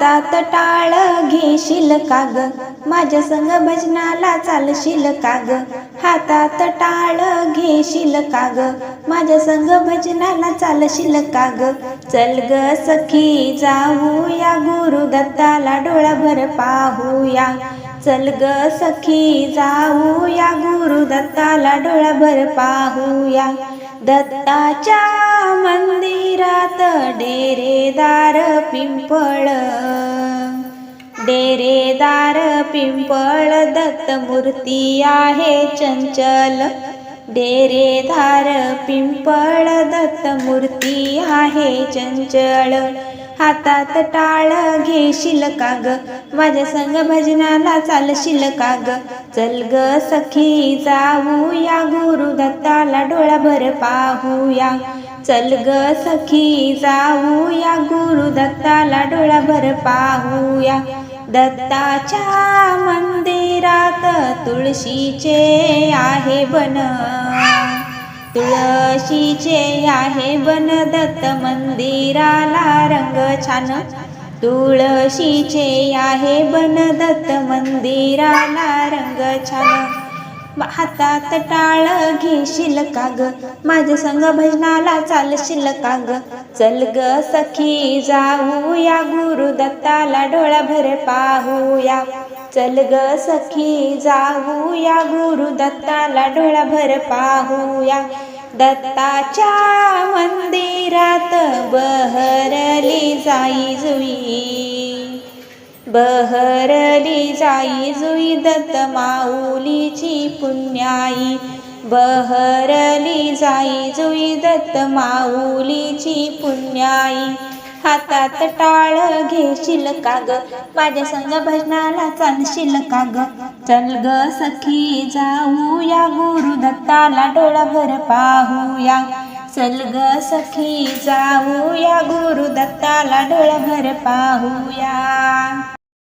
हातात टाळ घेशील का ग माझ्या संग भजनाला चालशील का ग हातात टाळ घेशील का ग माझ्या संग भजनाला चालशील का ग चल ग सखी जाऊया गुरु दत्ताला डोळाभर पाहूया. चल ग सखी जाऊया गुरु दत्ताला डोळाभर पाहूया. दत्ताच्या मंदिरात डेरेदार पिंपळ. डेरेदार पिंपळ दत्त मूर्ती आहे चंचल. डेरेदार पिंपळ दत्त मूर्ती आहे चंचल. हातात टाळ घेशील काग माझ्या संग भजनाला चालशील काग चल ग सखी जाऊया गुरुदत्ताला डोळाभर पाहूया. चल ग सखी जाऊया गुरुदत्ताला डोळाभर पाहूया. दत्ताच्या मंदिरात तुळशीचे आहे बन. तुळशीचे आहे बन. दत्त मंदिराला रंग छान. तुळशीचे आहे बनदत्त मंदिराला रंग छान. हातात टाळ घेशील का ग माझ्या संग भजनाला चालशील का ग चल ग सखी जाऊया गुरु दत्ताला डोळाभर पाहूया. चल ग सखी जाऊया गुरु दत्ताला डोळाभर पाहूया. दत्ताच्या मंदिरात बहर जाई जुई. बहरली जाई जुई दत्त माऊलीची पुण्याई. बहरली जाई जुई दत्त माऊलीची पुण्याई. हातात टाळ घेशील का ग माझ्या संग भजनाला चालशील का ग चल ग सखी जाऊया गुरु दत्ताला डोळाभर पाहूया. चल ग सखी जाऊया गुरुदत्ताला ढळभर पाहूया.